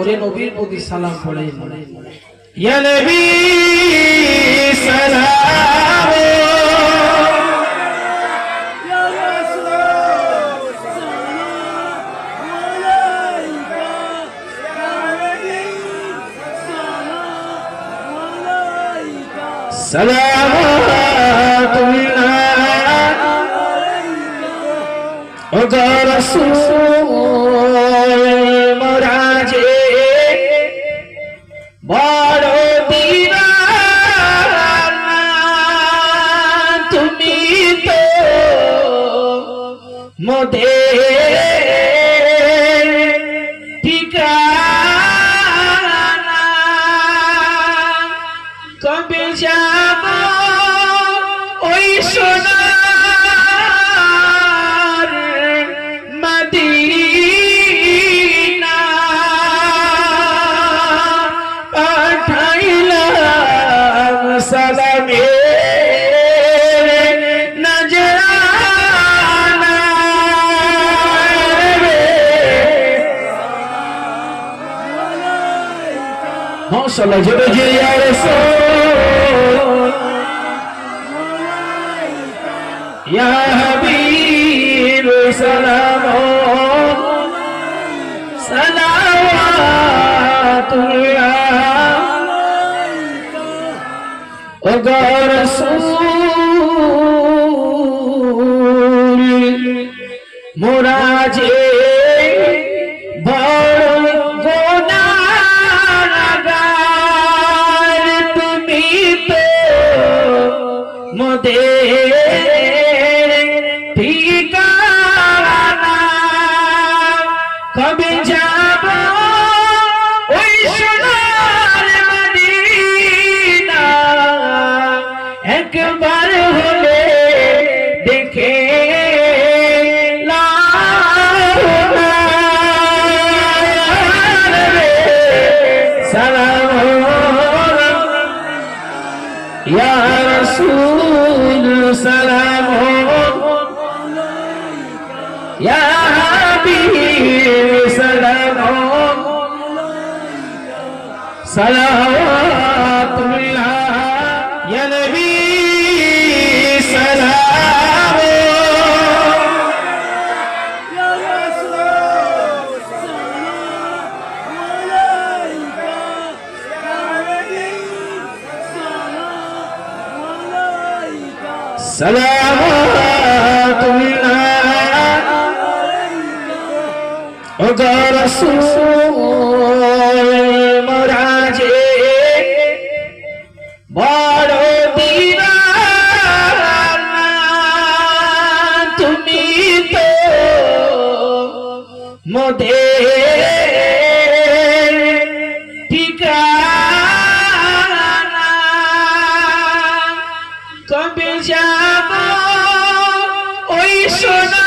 ওরে নবীর প্রতি সালাম পড়ে। ইয়া সালাম। গো রাসূল। মরাজে মোদের ঠিকানা। কবে যাব ماشاءاللہ جب جی یا رسول یا حبیب سلام سلامات اللہ اگا رسول مراجی ঠিকানা কবে যাব? ওই সোনার মদিনা। একবার হলে দেখে সালাম। ইয়া সালাম। ইয়া হাবিব সালাম সালাওয়াতুল্লাহ ইয়া নবী সালাম সালামাতুল্লাহ ও খোদা রসুল মরাজে তো যাব? ওই সোনা